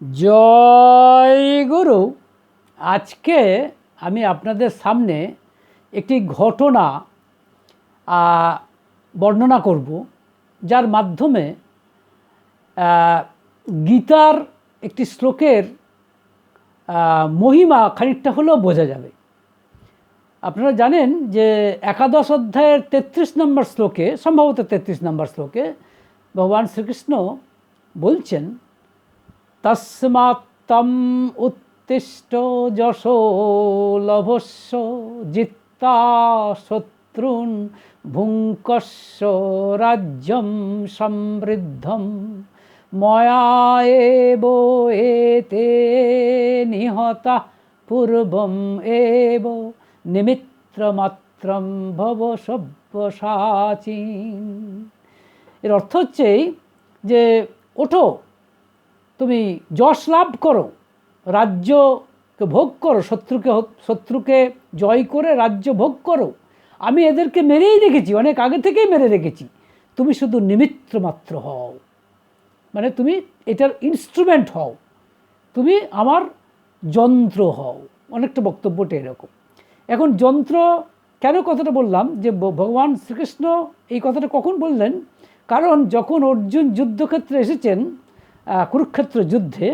জয় গুরু। আজকে আমি আপনাদের সামনে একটি ঘটনা বর্ণনা করব, যার মাধ্যমে গীতার একটি শ্লোকের মহিমা খানিকটা হলেও বোঝা যাবে। আপনারা জানেন যে একাদশ অধ্যায়ের তেত্রিশ নম্বর শ্লোকে, সম্ভবত তেত্রিশ নম্বর শ্লোকে ভগবান শ্রীকৃষ্ণ বলছেন তস্মাত্তম উত্তিষ্ট যশো লভস্য জিত্তা শত্রুন ভুঙ্কস্য রাজ্যম সমৃদ্ধম ময়া এব এতে নিহতা পূর্বম এব নিমিত্রমাত্রম ভব সব্যসাচীন এর অর্থ হচ্ছে যে, ওঠো তুমি যশ লাভ করো, রাজ্যকে ভোগ করো, শত্রুকে শত্রুকে জয় করে রাজ্য ভোগ করো। আমি এদেরকে মেরেই রেখেছি অনেক আগে থেকেই মেরে রেখেছি তুমি শুধু নিমিত্র মাত্র হও। মানে তুমি এটার ইনস্ট্রুমেন্ট হও। তুমি আমার যন্ত্র হও। অনেকটা বক্তব্যটা এরকম। এখন যন্ত্র কেন কথাটা বললাম? যে ভগবান শ্রীকৃষ্ণ এই কথাটা কখন বললেন? কারণ যখন অর্জুন যুদ্ধক্ষেত্রে এসেছেন কুরুক্ষেত্র যুদ্ধে,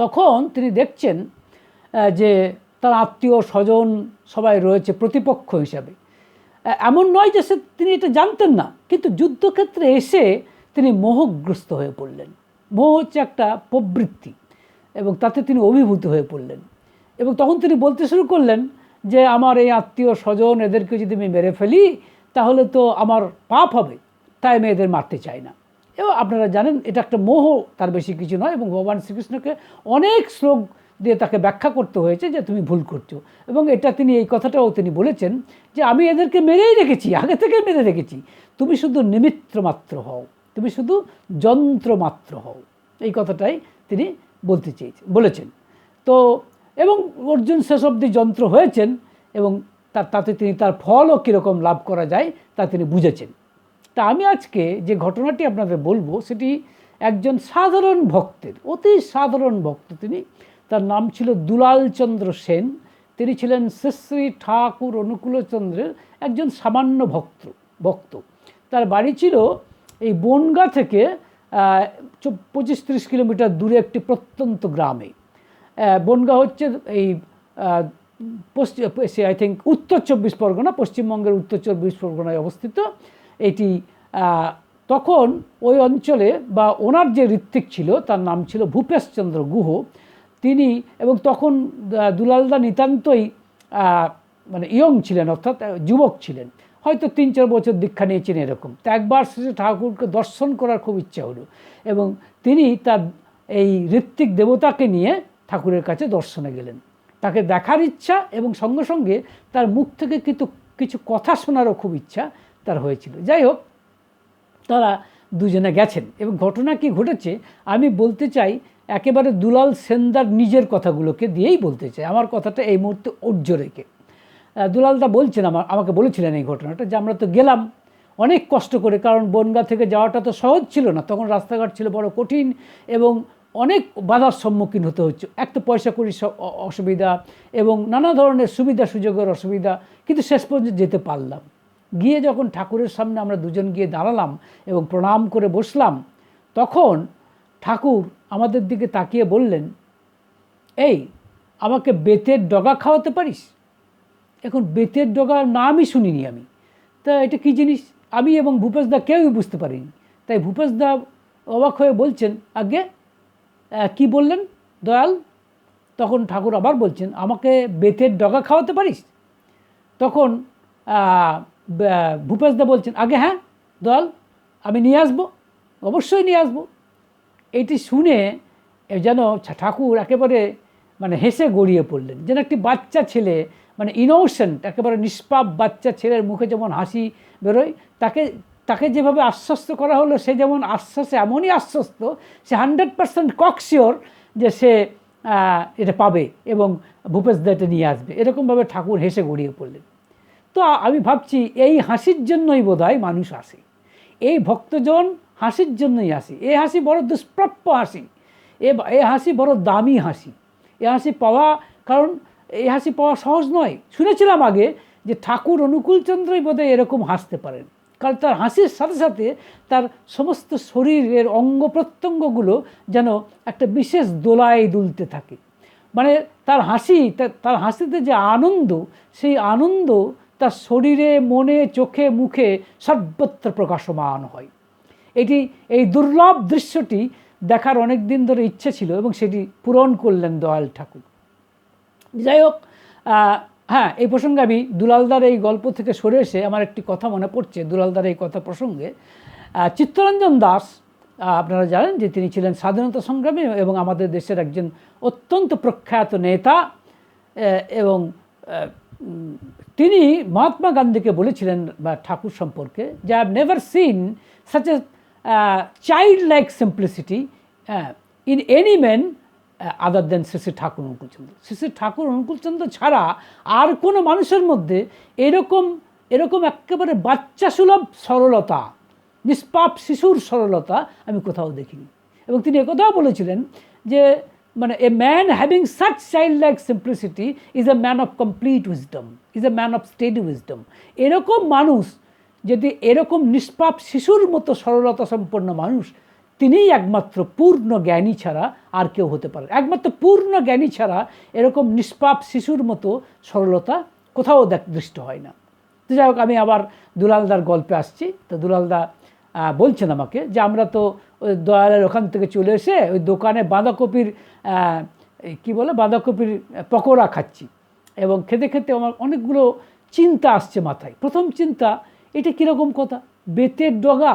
তখন তিনি দেখছেন যে তার আত্মীয় স্বজন সবাই রয়েছে প্রতিপক্ষ হিসাবে। এমন নয় যে সে তিনি এটা জানতেন না, কিন্তু যুদ্ধক্ষেত্রে এসে তিনি মোহগ্রস্ত হয়ে পড়লেন। মোহ হচ্ছে একটা প্রবৃত্তি, এবং তাতে তিনি অভিভূত হয়ে পড়লেন। এবং তখন তিনি বলতে শুরু করলেন যে, আমার এই আত্মীয় স্বজন এদেরকে যদি আমি মেরে ফেলি, তাহলে তো আমার পাপ হবে, তাই আমি এদের মারতে চাই না। এবং আপনারা জানেন, এটা একটা মোহ, তার বেশি কিছু নয় এবং ভগবান শ্রীকৃষ্ণকে অনেক শ্লোক দিয়ে তাকে ব্যাখ্যা করতে হয়েছে যে তুমি ভুল করছ। এবং এটা তিনি, এই কথাটাও তিনি বলেছেন যে আমি এদেরকে মেরেই রেখেছি, আগে থেকে মেরে রেখেছি। তুমি শুধু নিমিত্র মাত্র হও, তুমি শুধু যন্ত্র মাত্র হও। এই কথাটাই তিনি বলতে চেয়েছেন, বলেছেন। তো, এবং অর্জুন শেষ অবধি যন্ত্র হয়েছেন এবং তার, তাতে তিনি তার ফলও কীরকম লাভ করা যায় তা তিনি বুঝেছেন। তা আমি আজকে যে ঘটনাটি আপনাদের বলব, সেটি একজন সাধারণ ভক্তের, অতি সাধারণ ভক্ত তিনি, তার নাম ছিল দুলালচন্দ্র সেন। তিনি ছিলেন শ্রী ঠাকুর অনুকূলচন্দ্রের একজন সামান্য ভক্ত ভক্ত। তার বাড়ি ছিল এই বনগা থেকে পঁচিশ তিরিশ কিলোমিটার দূরে একটি প্রত্যন্ত গ্রামে। বনগাঁ হচ্ছে এই পশ্চিম আই থিঙ্ক উত্তর চব্বিশ পরগনা, পশ্চিমবঙ্গের উত্তর চব্বিশ পরগনায় অবস্থিত। এটি তখন ওই অঞ্চলে বা ওনার যে ঋত্বিক ছিল, তার নাম ছিল ভূপেশচন্দ্র গুহ, তিনি এবং তখন দুলালদা নিতান্তই মানে ইয়ং ছিলেন, অর্থাৎ যুবক ছিলেন। হয়তো তিন, চার বছর দীক্ষা নিয়েছেন এরকম। তো একবার শ্রী ঠাকুরকে দর্শন করার খুব ইচ্ছা হলো এবং তিনি তার এই ঋত্বিক দেবতাকে নিয়ে ঠাকুরের কাছে দর্শনে গেলেন। তাকে দেখার ইচ্ছা এবং সঙ্গে সঙ্গে তার মুখ থেকে কিন্তু কিছু কথা শোনারও খুব ইচ্ছা। তার হয়েছিল। যাই হোক, তারা দুজনে গেছেন এবং ঘটনা কি ঘটেছে, আমি বলতে চাই একেবারে দুলাল সেন্দার নিজের কথাগুলোকে দিয়েই বলতে চাই। আমার কথাটা এই মুহূর্তে অর্জ রেখে। দুলালদা বলছেন আমার, আমাকে বলেছিলেন এই ঘটনাটা যে আমরা তো গেলাম অনেক কষ্ট করে, কারণ বনগা থেকে যাওয়াটা তো সহজ ছিল না। তখন রাস্তাঘাট ছিল বড় কঠিন এবং অনেক বাধার সম্মুখীন হতে হচ্ছে। এক তো পয়সা করি অসুবিধা এবং নানা ধরনের সুবিধা সুযোগের অসুবিধা, কিন্তু শেষ পর্যন্ত যেতে পারলাম। গিয়ে যখন ঠাকুরের সামনে আমরা দুজন গিয়ে দাঁড়ালাম এবং প্রণাম করে বসলাম, তখন ঠাকুর আমাদের দিকে তাকিয়ে বললেন, এই, আমাকে বেতের ডগা খাওয়াতে পারিস? এখন বেতের ডগার নামই শুনিনি আমি। তা এটা কী জিনিস? আমি এবং ভূপেশদা কেউই বুঝতে পারিনি। তাই ভূপেশদা অবাক হয়ে বলছেন আগে কি বললেন? দয়াল? তখন ঠাকুর আবার বলছেন, আমাকে বেতের ডগা খাওয়াতে পারিস? তখন ভূপেশদা বলছেন, আগে হ্যাঁ দল, আমি নিয়ে আসব, অবশ্যই নিয়ে আসব। এটি শুনে যেন ঠাকুর একেবারে মানে হেসে গড়িয়ে পড়লেন। যেন একটি বাচ্চা ছেলে মানে ইনোসেন্ট একেবারে নিষ্পাপ বাচ্চা ছেলের মুখে যেমন হাসি বেরোয়, তাকে তাকে যেভাবে আশ্বস্ত করা হলো, সে যেমন আশ্বাসে, এমনই আশ্বস্ত, সে হান্ড্রেড পার্সেন্ট ককশিওর যে সে এটা পাবে এবং ভূপেশ দা এটা নিয়ে আসবে। এরকমভাবে ঠাকুর হেসে গড়িয়ে পড়লেন। তো আমি ভাবছি এই হাসির জন্যই বোধহয় মানুষ আসে এই ভক্তজন হাসির জন্যই আসে এ হাসি বড় দুষ্প্রাপ্য হাসি। এ এ হাসি বড় দামি হাসি। এ হাসি পাওয়া, কারণ এই হাসি পাওয়া সহজ নয়। শুনেছিলাম আগে যে ঠাকুর অনুকূলচন্দ্রই বোধহয় এরকম হাসতে পারেন। কারণ তার হাসির সাথে সাথে তার সমস্ত শরীরের অঙ্গ প্রত্যঙ্গগুলো যেন একটা বিশেষ দোলায় দুলতে থাকে। মানে তার হাসি তার হাসিতে যে আনন্দ, সেই আনন্দ তার শরীরে, মনে, চোখে, মুখে সর্বত্র প্রকাশমান হয়। এটি, এই দুর্লভ দৃশ্যটি দেখার অনেক দিন ধরে ইচ্ছে ছিল এবং সেটি পূরণ করলেন দয়াল ঠাকুর। যাই হোক হ্যাঁ এই প্রসঙ্গে আমি দুলালদার এই গল্প থেকে সরে এসে আমার একটি কথা মনে পড়ছে দুলালদার এই কথা প্রসঙ্গে। চিত্তরঞ্জন দাস আপনারা জানেন যে তিনি ছিলেন স্বাধীনতা সংগ্রামী এবং আমাদের দেশের একজন অত্যন্ত প্রখ্যাত নেতা এবং তিনি মহাত্মা গান্ধীকে বলেছিলেন বা ঠাকুর সম্পর্কে যে I have never seen such a child like simplicity in any man other than Shri Shri Thakur Anukulchandra Shri Shri Thakur Anukulchandra ছাড়া আর কোনো মানুষের মধ্যে এরকম এরকম একেবারে বাচ্চা সুলভ সরলতা, নিষ্পাপ শিশুর সরলতা আমি কোথাও দেখিনি। এবং তিনি একথাও বলেছিলেন যে মানে a man having such child like simplicity is a man of complete wisdom is a man of steady wisdom এরকম মানুষ, যদি এরকম নিষ্পাপ শিশুর মতো সরলতা সম্পন্ন মানুষ, তিনিই একমাত্র পূর্ণ জ্ঞানী ছাড়া আর কেউ হতে পারে একমাত্র পূর্ণ জ্ঞানী ছাড়া এরকম নিষ্পাপ শিশুর মতো সরলতা কোথাও দেখ, দৃষ্ট হয় না। তো যাই হোক, আমি আবার দুলালদার গল্পে আসছি। তো দুলালদা বলছেন আমাকে যে আমরা তো ওই দয়ালের ওখান থেকে চলে এসে ওই দোকানে বাঁধাকপির কী বলে, বাঁধাকপির পকোড়া খাচ্ছি। এবং খেতে খেতে আমার অনেকগুলো চিন্তা আসছে মাথায়। প্রথম চিন্তা, এটা কীরকম কথা? বেতের ডগা,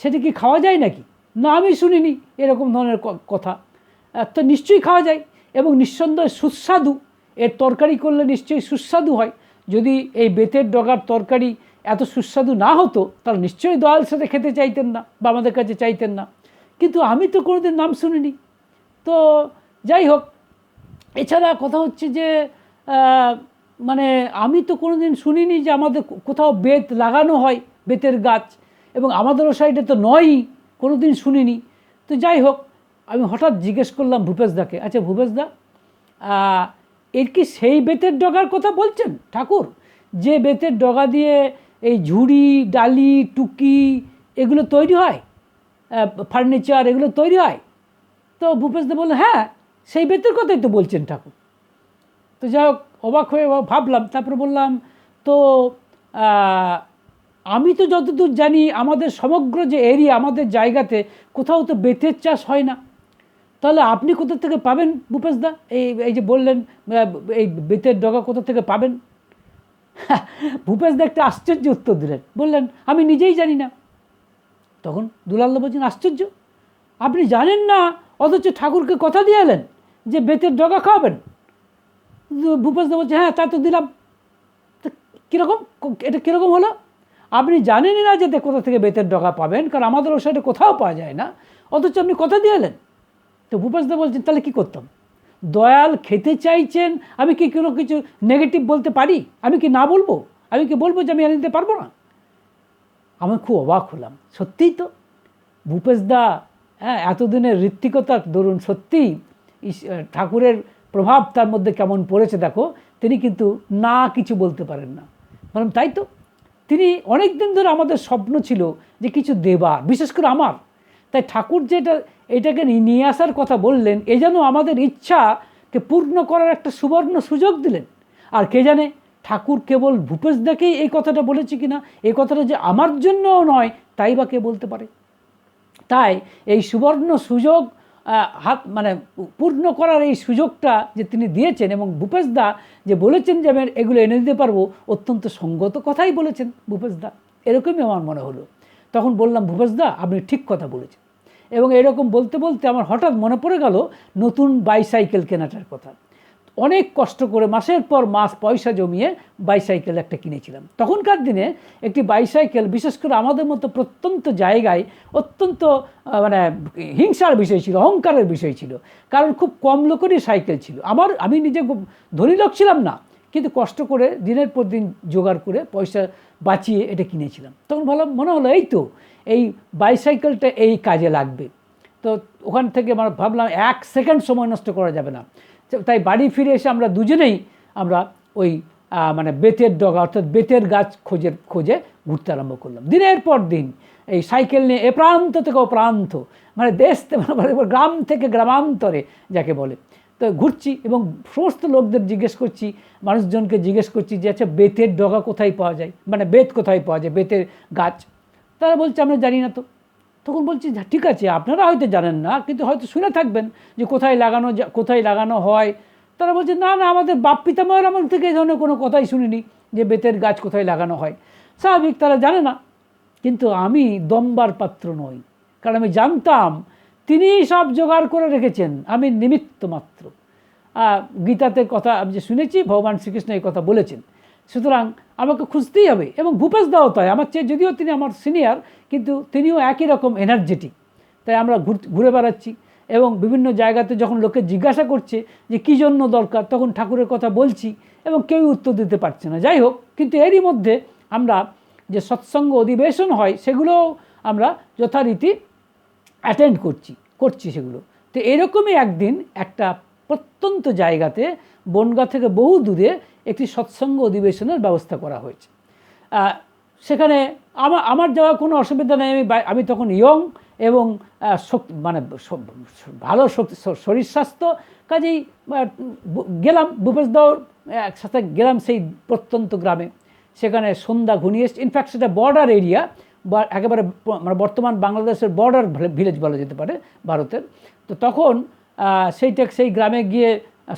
সেটা কি খাওয়া যায় নাকি? না, আমি শুনিনি এরকম ধরনের কথা। তো নিশ্চয়ই খাওয়া যায়। এবং নিঃসন্দেহে সুস্বাদু। এর তরকারি করলে নিশ্চয়ই সুস্বাদু হয়। যদি এই বেতের ডগার তরকারি এত সুস্বাদু না হতো তারা নিশ্চয়ই দয়াল সাথে খেতে চাইতেন না বা আমাদের কাছে চাইতেন না। কিন্তু আমি তো কোনোদিন নাম শুনিনি। তো যাই হোক, এছাড়া কথা হচ্ছে যে মানে আমি তো কোনোদিন শুনিনি যে আমাদের কোথাও বেত লাগানো হয়, বেতের গাছ। এবং আমাদের ও সাইডে তো নয়ই, কোনোদিন শুনিনি। তো যাই হোক, আমি হঠাৎ জিজ্ঞেস করলাম ভূপেশদাকে আচ্ছা ভূপেশদা এর কি সেই বেতের ডগার কথা বলছেন? ঠাকুর, যে বেতের ডগা দিয়ে এই ঝুড়ি, ডালি, টুকি, এগুলো তৈরি হয়। ফার্নিচার এগুলো তৈরি হয়। তো ভূপেশদা বলল হ্যাঁ সেই বেতের কথাই তো বলছেন ঠাকুর। তো যাই হোক, অবাক হয়ে ভাবলাম, তারপরে বললাম, তো আমি তো যতদূর জানি আমাদের সমগ্র যে এরিয়া আমাদের জায়গাতে কোথাও তো বেতের চাষ হয় না। তাহলে আপনি কোথা থেকে পাবেন ভূপেশদা এই এই যে বললেন এই বেতের ডগা কোথা থেকে পাবেন? ভূপেশদা একটা আশ্চর্য উত্তর দিলেন। বললেন, আমি নিজেই জানি না। তখন দুলাল্লা বলছেন, আশ্চর্য? আপনি জানেন না? অথচ ঠাকুরকে কথা দিয়ে এলেন যে বেতের ডগা খাওয়াবেন? ভূপেশ ভূপেশদা বলছে হ্যাঁ তা তো দিলাম। কীরকম? এটা কীরকম হলো? আপনি জানেনই না যে কোথা থেকে বেতের ডগা পাবেন, কারণ আমাদের ওর সাইডে কোথাও পাওয়া যায় না। অথচ আপনি কথা দিয়ে এলেন। তো ভূপেশদা বলছেন, তাহলে কী করতাম? দয়াল খেতে চাইছেন, আমি কি কোনো কিছু নেগেটিভ বলতে পারি? আমি কি না বলব? আমি কি বলব যে আমি এনে দিতে পারব না? আমি খুব অবাক হলাম। সত্যিই তো? ভূপেশদা হ্যাঁ এতদিনের ঋত্বিকতার দরুন সত্যিই ঠাকুরের প্রভাব তার মধ্যে কেমন পড়েছে দেখো, তিনি কিন্তু না কিছু বলতে পারেন না। বললাম তাই তো? তিনি অনেক দিন ধরে আমাদের স্বপ্ন ছিল যে কিছু দেবা বিশেষ করে আমার। তাই ঠাকুর যেটা এটাকে নিয়ে আসার কথা বললেন, এ যেন আমাদের ইচ্ছাকে পূর্ণ করার একটা সুবর্ণ সুযোগ দিলেন। আর কে জানে ঠাকুর কেবল ভূপেশ দেখেই এই কথাটা বলেছে কি না এই কথাটা যে আমার জন্যও নয়, তাই বা কে বলতে পারে? তাই এই সুবর্ণ সুযোগ হাত মানে পূর্ণ করার এই সুযোগটা যে তিনি দিয়েছেন এবং ভূপেশদা যে বলেছেন যে আমি এগুলো এনে দিতে পারব, অত্যন্ত সঙ্গত কথাই বলেছেন ভূপেশদা এরকমই আমার মনে হলো। তখন বললাম ভূপেশদা আপনি ঠিক কথা বলেছেন। এবং এরকম বলতে বলতে আমার হঠাৎ মনে পড়ে গেল নতুন বাইসাইকেল কেনাটার কথা। অনেক কষ্ট করে মাসের পর মাস পয়সা জমিয়ে বাইসাইকেল একটা কিনেছিলাম। তখনকার দিনে একটি বাইসাইকেল, বিশেষ করে আমাদের মতো প্রত্যন্ত জায়গায় অত্যন্ত মানে হিংসার বিষয় ছিল, অহংকারের বিষয় ছিল। কারণ খুব কম লোকেরই সাইকেল ছিল। আমার, আমি নিজে ধনী লোক ছিলাম না, কিন্তু কষ্ট করে দিনের পর দিন জোগাড় করে পয়সা বাঁচিয়ে এটা কিনেছিলাম। তখন ভাবলাম, মনে হলো, এই তো এই বাইসাইকেলটা এই কাজে লাগবে। তো ওখান থেকে আমরা ভাবলাম এক সেকেন্ড সময় নষ্ট করা যাবে না। তাই বাড়ি ফিরে এসে আমরা দুজনেই আমরা ওই মানে বেতের ডগা অর্থাৎ বেতের গাছ খোঁজের খোঁজে ঘুরতে আরম্ভ করলাম। দিনের পর দিন এই সাইকেল নিয়ে এ প্রান্ত থেকে ও প্রান্ত মানে দেশ থেকে মানে গ্রাম থেকে গ্রামান্তরে যাকে বলে। তো ঘুরছি এবং সমস্ত লোকদের জিজ্ঞেস করছি, মানুষজনকে জিজ্ঞেস করছি যে আচ্ছা বেতের ডগা কোথায় পাওয়া যায়? মানে বেত কোথায় পাওয়া যায়? বেতের গাছ। তারা বলছে আমরা জানি না তো। তখন বলছি "যা, ঠিক আছে আপনারা হয়তো জানেন না কিন্তু হয়তো শুনে থাকবেন যে কোথায় লাগানো কোথায় লাগানো হয়। তারা বলছে না না আমাদের বাপ পিতামহের আমল থেকে এই ধরনের কোনো কথাই শুনিনি যে বেতের গাছ কোথায় লাগানো হয়। স্বাভাবিক তারা জানে না কিন্তু আমি দম্বার পাত্র নই কারণ আমি জানতাম তিনি সব জোগাড় করে রেখেছেন আমি নিমিত্ত মাত্র। গীতাতে কথা আমি যে শুনেছি ভগবান শ্রীকৃষ্ণ এই কথা বলেছেন। সুতরাং আমাকে খুঁজতেই হবে এবং ভূপেশ দাও তাই। আমার চেয়ে যদিও তিনি আমার সিনিয়র কিন্তু তিনিও একই রকম এনার্জেটিক তাই আমরা ঘুর- বেড়াচ্ছি এবং বিভিন্ন জায়গাতে যখন লোকে জিজ্ঞাসা করছে যে কী জন্য দরকার, তখন ঠাকুরের কথা বলছি এবং কেউ উত্তর দিতে পারছে না। যাই হোক, কিন্তু এরই মধ্যে আমরা যে সৎসঙ্গ অধিবেশন হয় সেগুলোও আমরা যথারীতি অ্যাটেন্ড করছি করছি সেগুলো। তো এরকমই একদিন একটা প্রত্যন্ত জায়গাতে বনগা থেকে বহু দূরে একটি সৎসঙ্গ অধিবেশনের ব্যবস্থা করা হয়েছে। সেখানে আমার আমার যাওয়া কোনো অসুবিধা নেই, আমি আমি তখন ইয়ং এবং শক্তি মানে ভালো শক্তি শরীর স্বাস্থ্য, কাজেই গেলাম ভূপেশ দাওর একসাথে গেলাম সেই প্রত্যন্ত গ্রামে। সেখানে সন্ধ্যা ঘনিয়ে ইনফ্যাক্ট সেটা বর্ডার এরিয়া বা একেবারে মানে বর্তমান বাংলাদেশের বর্ডার ভিলেজ বলা যেতে পারে, ভারতের। তো তখন সেইটা সেই গ্রামে গিয়ে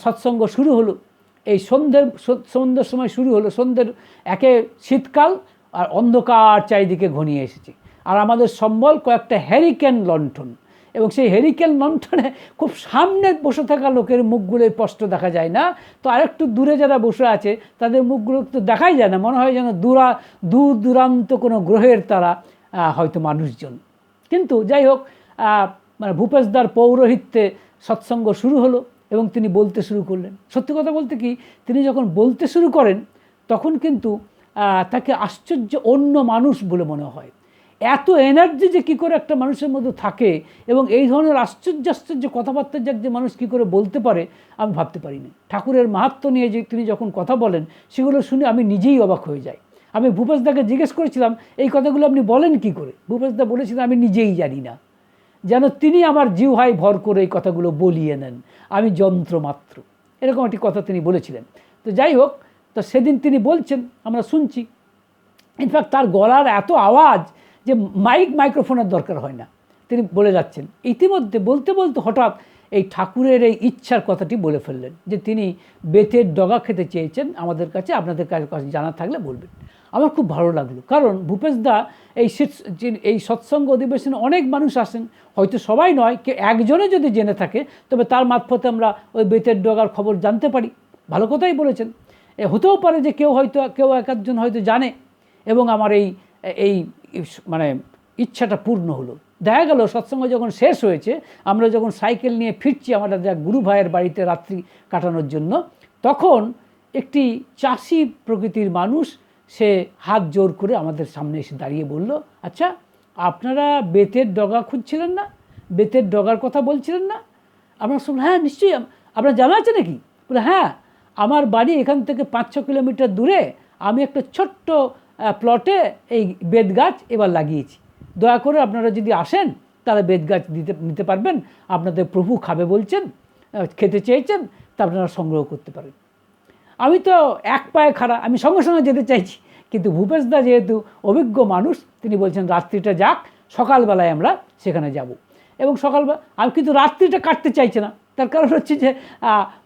সৎসঙ্গ শুরু হলো। এই সন্ধ্যের, স- সন্ধ্যের সময় শুরু হলো, সন্ধ্যের একে শীতকাল আর অন্ধকার চারিদিকে ঘনিয়ে এসেছে। আর আমাদের সম্বল কয়েকটা হ্যারিকেন লণ্ঠন। এবং সেই হ্যারিকেন লণ্ঠনে খুব সামনে বসে থাকা লোকের মুখগুলো স্পষ্ট দেখা যায় না। তো আরেকটু দূরে যারা বসে আছে, তাদের মুখগুলো তো দেখাই যায় না। মনে হয় যেন দূরা দূর দূরান্ত কোনো গ্রহের তারা হয়তো মানুষজন। কিন্তু যাই হোক মানে ভূপেশদার পৌরোহিত্যে সৎসঙ্গ শুরু হলো। এবং তিনি বলতে শুরু করলেন। সত্যি কথা বলতে কি, তিনি যখন বলতে শুরু করেন, তখন কিন্তু তাকে আশ্চর্য অন্য মানুষ বলে মনে হয়। এত এনার্জি যে কী করে একটা মানুষের মধ্যে থাকে এবং এই ধরনের আশ্চর্য আশ্চর্য কথাবার্তা যাক যে মানুষ কী করে বলতে পারে, আমি ভাবতে পারি না ঠাকুরের মাহাত্ম নিয়ে যে তিনি যখন কথা বলেন, সেগুলো শুনে আমি নিজেই অবাক হয়ে যাই। আমি ভূপেশদাকে জিজ্ঞেস করেছিলাম, এই কথাগুলো আপনি বলেন কি করে? ভূপেশদা বলেছিলেন, আমি নিজেই জানি না। যেন তিনি আমার জিহ্বায় ভর করে এই কথাগুলো বলিয়ে নেন। আমি যন্ত্র মাত্র এরকম একটি কথা তিনি বলেছিলেন। তো যাই হোক, তো সেদিন তিনি বলছেন, আমরা শুনছি। ইনফ্যাক্ট তার গলার এত আওয়াজ যে মাইক মাইক্রোফোনের দরকার হয় না। তিনি বলে যাচ্ছেন, ইতিমধ্যে বলতে বলতে হঠাৎ এই ঠাকুরের এই ইচ্ছার কথাটি বলে ফেললেন যে তিনি বেতের ডগা খেতে চেয়েছেন। আমাদের কাছে, আপনাদের কাছে জানা থাকলে বলবেন। আমার খুব ভালো লাগল। কারণ ভূপেশ দা এই এই সৎসঙ্গ অধিবেশনে অনেক মানুষ আসেন, হয়তো সবাই নয় কে একজনে যদি জেনে থাকে, তবে তার মারফতে আমরা ওই বেতের ডগার খবর জানতে পারি। ভালো কথাই বলেছেন। এ হতেও পারে যে কেউ হয়তো, কেউ এক একজন হয়তো জানে এবং আমার এই এই মানে ইচ্ছাটা পূর্ণ হলো। দেখা গেল, সৎসঙ্গ যখন শেষ হয়েছে, আমরা যখন সাইকেল নিয়ে ফিরছি আমাদের যা গুরু ভাইয়ের বাড়িতে রাত্রি কাটানোর জন্য, তখন একটি চাষি প্রকৃতির মানুষ সে হাত জোর করে আমাদের সামনে এসে দাঁড়িয়ে বলল আচ্ছা আপনারা বেতের ডগা খুঁজছিলেন না? বেতের ডগার কথা বলছিলেন না? আমরা শুনলাম হ্যাঁ নিশ্চয়ই আপনার জানা আছে নাকি? বলে হ্যাঁ আমার বাড়ি এখান থেকে পাঁচ ছ কিলোমিটার দূরে আমি একটা ছোট্ট প্লটে এই বেত গাছ এবার লাগিয়েছি। দয়া করে আপনারা যদি আসেন, তাহলে বেত গাছ দিতে, নিতে পারবেন। আপনাদের প্রভু খাবে বলছেন খেতে চেয়েছেন, তা আপনারা সংগ্রহ করতে পারেন। আমি তো এক পায়ে খাড়া, আমি সঙ্গে সঙ্গে যেতে চাইছি। কিন্তু ভূপেশদা যেহেতু অভিজ্ঞ মানুষ, তিনি বলছেন, রাত্রিটা যাক, সকালবেলায় আমরা সেখানে যাব। এবং সকালবেলা, আমি কিন্তু রাত্রিটা কাটতে চাইছে না। তার কারণ হচ্ছে যে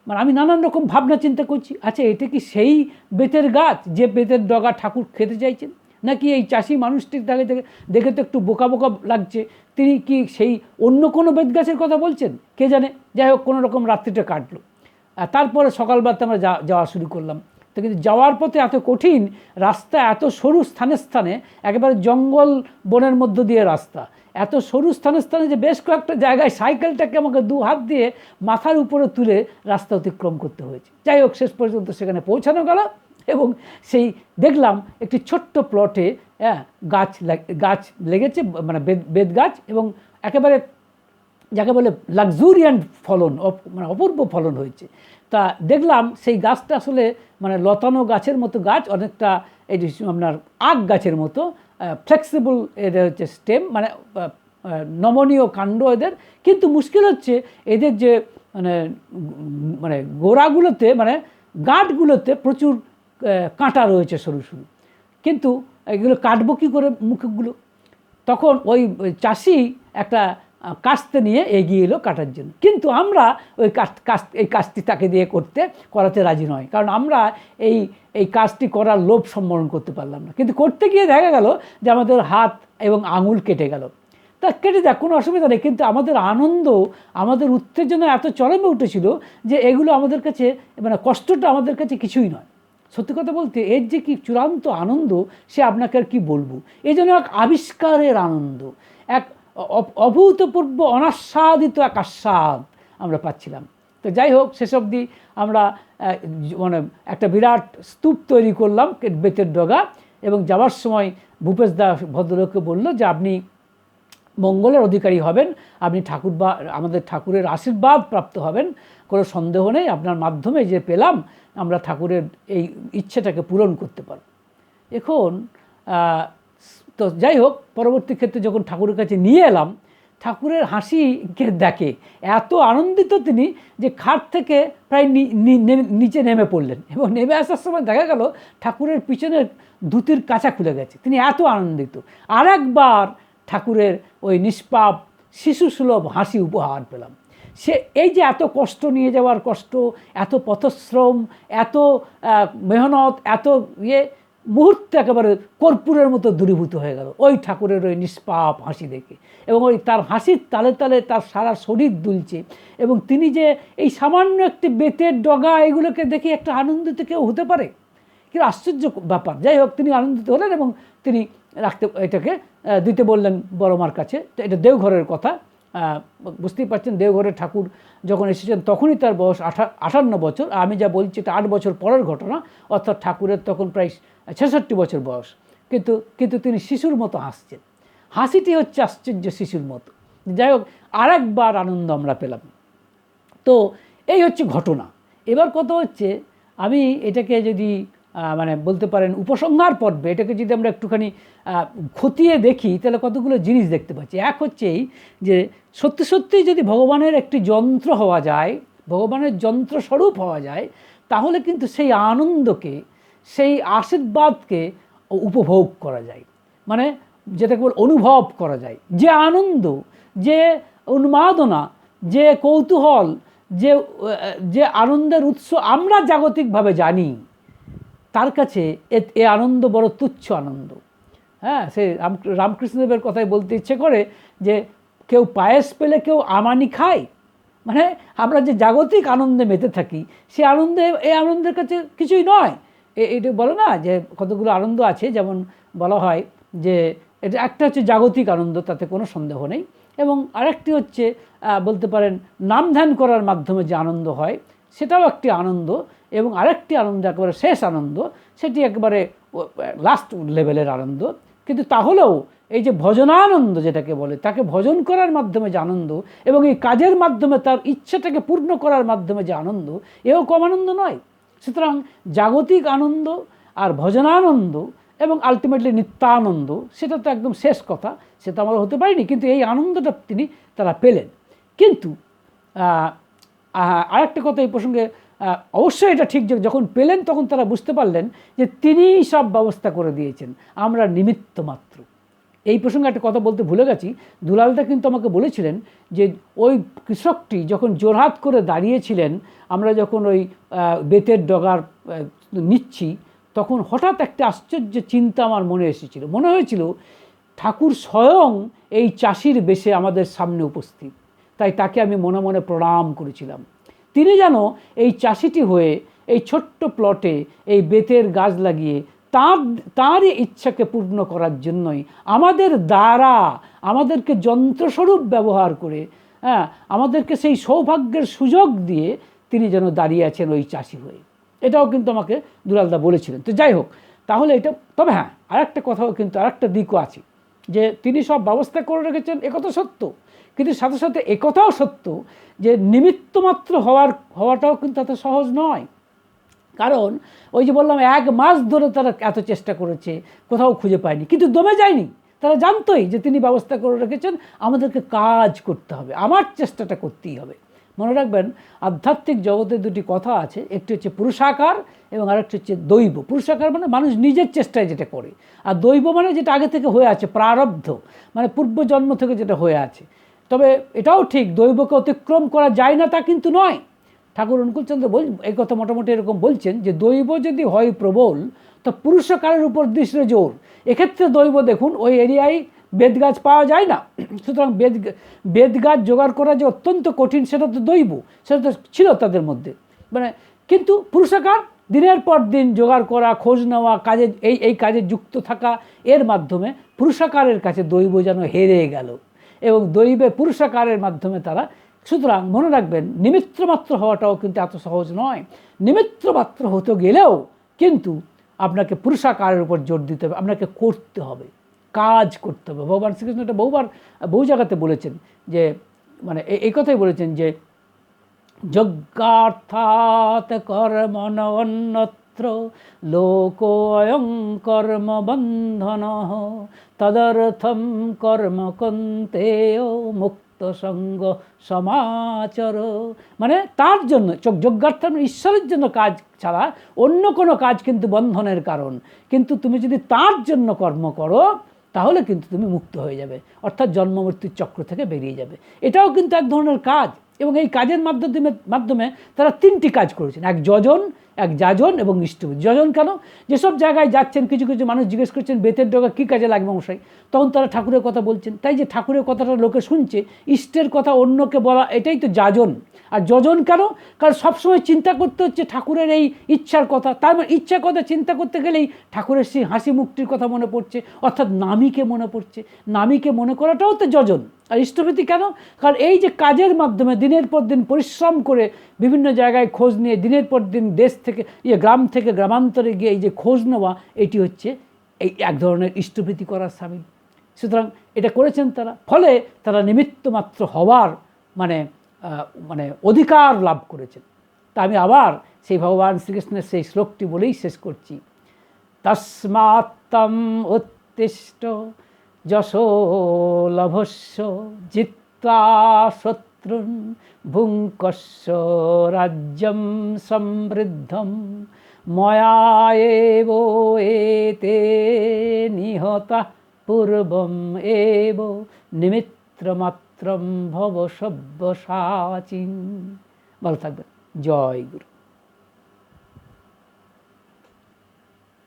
মানে আমি নানান রকম ভাবনা চিন্তা করছি। আচ্ছা এটা কি সেই বেতের গাছ যে বেতের ডগা ঠাকুর খেতে চাইছেন? নাকি এই চাষি মানুষটির তাকে দেখে দেখে তো একটু বোকা বোকা লাগছে। তিনি কি সেই অন্য কোনো বেত গাছের কথা বলছেন? কে জানে? যাই হোক, কোনো রকম রাত্রিটা কাটলো। তারপরে সকালবেলাতে আমরা যাওয়া শুরু করলাম। তো কিন্তু যাওয়ার পথে এত কঠিন, রাস্তা এত সরু স্থানে স্থানে, একেবারে জঙ্গল বনের মধ্য দিয়ে রাস্তা। এত সরু স্থানে স্থানে যে বেশ কয়েকটা জায়গায় সাইকেলটাকে আমাকে দু হাত দিয়ে মাথার উপরে তুলে রাস্তা অতিক্রম করতে হয়েছে। যাই হোক, শেষ পর্যন্ত সেখানে পৌঁছানো গেল এবং সেই দেখলাম একটি ছোট্ট প্লটে হ্যাঁ গাছ গাছ লেগেছে মানে বেদ বেদ গাছ এবং একেবারে, যাকে বলে লাক্সুরিয়ান্ট ফলন মানে অপূর্ব ফলন হয়েছে। তা দেখলাম সেই গাছটা আসলে মানে লতানো গাছের মতো গাছ, অনেকটা এই যে আপনার আগ গাছের মতো ফ্লেক্সিবল এদের হচ্ছে স্টেম মানে নমনীয় কাণ্ড এদের। কিন্তু মুশকিল হচ্ছে এদের যে মানে মানে গোড়াগুলোতে মানে গাঁটগুলোতে প্রচুর কাঁটা রয়েছে সরু সরু। কিন্তু এগুলো কাটবো কী করে মুখগুলো? তখন ওই চাষি একটা কাস্তে নিয়ে এগিয়ে এলো কাটার জন্য। কিন্তু আমরা ওই কাস্ত এই কাজটি তাকে দিয়ে করতে, করাতে রাজি নয়। কারণ আমরা এই এই কাজটি করার লোভ সম্বরণ করতে পারলাম না। কিন্তু করতে গিয়ে দেখা গেল যে আমাদের হাত এবং আঙুল কেটে গেল। তা কেটে যাক কোনো অসুবিধা নেই। কিন্তু আমাদের আনন্দ, আমাদের উত্তেজনা এত চরমে উঠেছিল যে এগুলো আমাদের কাছে মানে কষ্টটা আমাদের কাছে কিছুই নয়। সত্যি কথা বলতে, এর যে কি চূড়ান্ত আনন্দ, সে আপনাকে আর কি বলব? এই জন্য এক আবিষ্কারের আনন্দ, এক অভূতপূর্ব অনাস্বাদিত এক আস্বাদ আমরা পাচ্ছিলাম। তো যাই হোক অবধি আমরা মানে একটা বিরাট স্তূপ তৈরি করলাম বেতের ডগা, এবং যাওয়ার সময় ভূপেশ দাস ভদ্রলোককে বলল যে, আপনি মঙ্গলের অধিকারী হবেন, আপনি ঠাকুর বা, আমাদের ঠাকুরের আশীর্বাদ প্রাপ্ত হবেন, কোনো সন্দেহ নেই, আপনার মাধ্যমে যে পেলাম, আমরা ঠাকুরের এই ইচ্ছেটাকে পূরণ করতে পারব। এখন তো যাই হোক, পরবর্তী ক্ষেত্রে যখন ঠাকুরের কাছে নিয়ে এলাম, ঠাকুরের হাসিকে দেখে এত আনন্দিত তিনি যে খাট থেকে প্রায় নিচে নেমে পড়লেন এবং নেমে আসার সময় দেখা গেল ঠাকুরের পিছনের ধুতির কাঁচা খুলে গেছে। তিনি এত আনন্দিত। আর একবার ঠাকুরের ওই নিষ্পাপ শিশুসুলভ হাসি উপহার পেলাম। সে এই যে এত কষ্ট নিয়ে যাওয়ার কষ্ট, এত পথশ্রম, এত মেহনত, এত ইয়ে মুহূর্তে একেবারে কর্পূরের মতো দূরীভূত হয়ে গেল। ওই ঠাকুরের ওই নিষ্পাপ হাসি দেখে এবং ওই তার হাসির তালে তালে তার সারা শরীর দুলছে এবং তিনি যে এই সামান্য একটি বেতের ডগা এগুলোকে দেখে একটা আনন্দিত কেউ হতে পারে? কি আশ্চর্য ব্যাপার। যাই হোক, তিনি আনন্দিত হলেন এবং তিনি রাখতে, এটাকে দিতে বললেন বড়মার কাছে। তো এটা দেওঘরের কথা। বুঝতেই পারছেন, দেওঘরের ঠাকুর যখন এসেছেন, তখনই তার বয়স আঠা বছর। আমি যা বলছি, এটা আট বছর পরের ঘটনা, অর্থাৎ ঠাকুরের তখন প্রায় ছেষট্টি বছর বয়স। কিন্তু কিন্তু তিনি শিশুর মতো হাসছেন। হাসিটি হচ্ছে আশ্চর্য শিশুর মতো। যাই হোক, আরেকবার আনন্দ আমরা পেলাম। তো, এই হচ্ছে ঘটনা। এবার কথা হচ্ছে, আমি এটাকে যদি মানে বলতে পারেন উপসংহার পর্বে, এটাকে যদি আমরা একটুখানি খতিয়ে দেখি, তাহলে কতগুলো জিনিস দেখতে পাচ্ছি। এক হচ্ছে এই যে সত্যি সত্যি যদি ভগবানের একটি যন্ত্র হওয়া যায়, ভগবানের যন্ত্রস্বরূপ হওয়া যায়, তাহলে কিন্তু সেই আনন্দকে, সেই আশীর্বাদকে উপভোগ করা যায়। মানে যেটাকে বল অনুভব করা যায়। যে আনন্দ, যে উন্মাদনা, যে কৌতূহল, যে যে আনন্দের উৎস আমরা জাগতিকভাবে জানি তার কাছে এ- আনন্দ বড় তুচ্ছ আনন্দ। হ্যাঁ সে রাম, রামকৃষ্ণদেবের কথাই বলতে ইচ্ছে করে যে কেউ পায়েস পেলে কেউ আমানি খায়। মানে আমরা যে জাগতিক আনন্দে মেতে থাকি, সে আনন্দে, এই আনন্দের কাছে কিছুই নয়। এ- এটা বলে না যে কতগুলো আনন্দ আছে, যেমন বলা হয় যে এটা একটা হচ্ছে জাগতিক আনন্দ, তাতে কোনো সন্দেহ নেই। এবং আরেকটি হচ্ছে বলতে পারেন নাম ধ্যান করার মাধ্যমে যে আনন্দ হয়, সেটাও একটি আনন্দ। এবং আরেকটি আনন্দ, একেবারে শেষ আনন্দ, সেটি একেবারে লাস্ট লেভেলের আনন্দ। কিন্তু তাহলেও এই যে ভজনানন্দ যেটাকে বলে, তাকে ভজন করার মাধ্যমে যে আনন্দ এবং এই কাজের মাধ্যমে তার ইচ্ছাটাকে পূর্ণ করার মাধ্যমে যে আনন্দ, এও কম আনন্দ নয়। সুতরাং জাগতিক আনন্দ আর ভজনানন্দ এবং আলটিমেটলি নিত্যানন্দ, সেটা তো একদম শেষ কথা সেটা আমরা হতে পারিনি, কিন্তু এই আনন্দটা তিনি তারা পেলেন। কিন্তু আরেকটা কথা এই প্রসঙ্গে অবশ্যই এটা ঠিক যে যখন পেলেন তখন তারা বুঝতে পারলেন যে তিনিই সব ব্যবস্থা করে দিয়েছেন। আমরা নিমিত্ত মাত্র। এই প্রসঙ্গে একটা কথা বলতে ভুলে গেছি। দুলালদা কিন্তু আমাকে বলেছিলেন যে ওই কৃষকটি যখন জোরহাত করে দাঁড়িয়েছিলেন, আমরা যখন ওই বেতের ডগার নিচ্ছি, তখন হঠাৎ একটা আশ্চর্য চিন্তা আমার মনে এসেছিল। মনে হয়েছিল ঠাকুর স্বয়ং এই চাষির বেশে আমাদের সামনে উপস্থিত। তাই তাকে আমি মনে মনে প্রণাম করেছিলাম। তিনি যেন এই চাষিটি হয়ে এই ছোট্ট প্লটে এই বেতের গাছ লাগিয়ে তার, তারই ইচ্ছাকে পূর্ণ করার জন্যই আমাদের দ্বারা, আমাদেরকে যন্ত্রস্বরূপ ব্যবহার করে হ্যাঁ আমাদেরকে সেই সৌভাগ্যের সুযোগ দিয়ে তিনি যেন দাঁড়িয়ে আছেন ওই চাষি হয়ে। এটাও কিন্তু আমাকে দুলালদা বলেছিলেন। তো যাই হোক, তাহলে এটা, তবে হ্যাঁ আরেকটা কথাও কিন্তু, আরেকটা দিকও আছে যে তিনি সব ব্যবস্থা করে রেখেছেন একথা সত্য। কিন্তু সাথে সাথে একথাও সত্য যে নিমিত্তমাত্র হওয়ার, হওয়াটাও কিন্তু এত সহজ নয়। কারণ ওই যে বললাম, এক মাস ধরে তারা এত চেষ্টা করেছে, কোথাও খুঁজে পায়নি, কিন্তু দমে যায়নি। তারা জানতোই যে তিনি ব্যবস্থা করে রেখেছেন, আমাদেরকে কাজ করতে হবে, আমার চেষ্টাটা করতেই হবে। মনে রাখবেন, আধ্যাত্মিক জগতে দুটি কথা আছে, একটি হচ্ছে পুরুষাকার এবং আরেকটি হচ্ছে দৈব। পুরুষাকার মানে মানুষ নিজের চেষ্টায় যেটা করে, আর দৈব মানে যেটা আগে থেকে হয়ে আছে, প্রারব্ধ মানে পূর্বজন্ম থেকে যেটা হয়ে আছে। তবে এটাও ঠিক, দৈবকে অতিক্রম করা যায় না তা কিন্তু নয়। ঠাকুর অনুকূলচন্দ্র বল, এই কথা মোটামুটি এরকম বলছেন যে দৈব যদি হয় প্রবল, তো পুরুষকারের উপর দৃষ্টি জোর। এক্ষেত্রে দৈব দেখুন, ওই এরিয়ায় বেদ গাছ পাওয়া যায় না। সুতরাং বেদ বেদ গাছ জোগাড় করা যে অত্যন্ত কঠিন, সেটা তো দৈব, সেটা তো ছিল তাদের মধ্যে। মানে কিন্তু পুরুষাকার দিনের পর দিন জোগাড় করা, খোঁজ নেওয়া, কাজে, এই এই কাজে যুক্ত থাকা, এর মাধ্যমে পুরুষাকারের কাছে দৈব যেন হেরে গেল। এবং দৈবে পুরুষাকারের মাধ্যমে তারা, সুতরাং মনে রাখবেন নিমিত্রমাত্র হওয়াটাও কিন্তু এত সহজ নয়। নিমিত্রমাত্র হতে গেলেও কিন্তু আপনাকে পুরুষাকারের উপর জোর দিতে হবে, আপনাকে করতে হবে, কাজ করতে হবে। ভগবান শ্রীকৃষ্ণ এটা বহুবার, বহু জায়গাতে বলেছেন যে মানে এই কথাই বলেছেন যে, যজ্ঞার্থাৎ কর্মণ অন্যত্র লোকোয়ং কর্ম বন্ধন। তদর্থম কর্ম মুক্ত সঙ্গ সমাচর। মানে তার জন্য যজ্ঞার্থ মানে ঈশ্বরের জন্য কাজ ছাড়া অন্য কোনো কাজ কিন্তু বন্ধনের কারণ। কিন্তু তুমি যদি তার জন্য কর্ম করো, তাহলে কিন্তু তুমি মুক্ত হয়ে যাবে। অর্থাৎ জন্ম মৃত্যুর চক্র থেকে বেরিয়ে যাবে। এটাও কিন্তু এক ধরনের কাজ। এবং এই কাজের মাধ্যমে মাধ্যমে তারা তিনটি কাজ করেছেন। এক যজন এক যাজন এবং ইষ্টবিদ যজন কেন? যেসব জায়গায় যাচ্ছেন, কিছু কিছু মানুষ জিজ্ঞেস করছেন, বেতের ডগা কী কাজে লাগবে মশাই? তখন তারা ঠাকুরের কথা বলছেন। তাই যে ঠাকুরের কথাটা লোকে শুনছে, ইষ্টের কথা অন্যকে বলা, এটাই তো যাজন। আর যজন কেন? কারণ সবসময় চিন্তা করতে হচ্ছে ঠাকুরের এই ইচ্ছার কথা। তার মানে ইচ্ছার কথা চিন্তা করতে গেলেই ঠাকুরের সেই হাসি মুক্তির কথা মনে পড়ছে, অর্থাৎ নামিকে মনে পড়ছে। নামিকে মনে করাটাও তো যজন। আর ইষ্টভীতি কেন? কারণ এই যে কাজের মাধ্যমে দিনের পর দিন পরিশ্রম করে বিভিন্ন জায়গায় খোঁজ নিয়ে দিনের পর দিন দেশ থেকে ইয়ে গ্রাম থেকে গ্রামান্তরে গিয়ে এই যে খোঁজ নেওয়া, এটি হচ্ছে এই এক ধরনের ইষ্টভীতি করার সামিল। সুতরাং এটা করেছেন তারা। ফলে তারা নিমিত্ত মাত্র হওয়ার মানে মানে অধিকার লাভ করেছেন। তা আমি আবার সেই ভগবান শ্রীকৃষ্ণের সেই শ্লোকটি বলেই শেষ করছি। তস্মাত্তম উত্তিষ্ট যশো লভস্য জিত্বা শত্রুন ভুঙ্কস্য রাজ্যম সমৃদ্ধম ময়া এতে নিহতা পূর্বম এব নিমিত্রমাত্রম ভব সব্যসাচিন ভালো থাকবেন জয় গুরু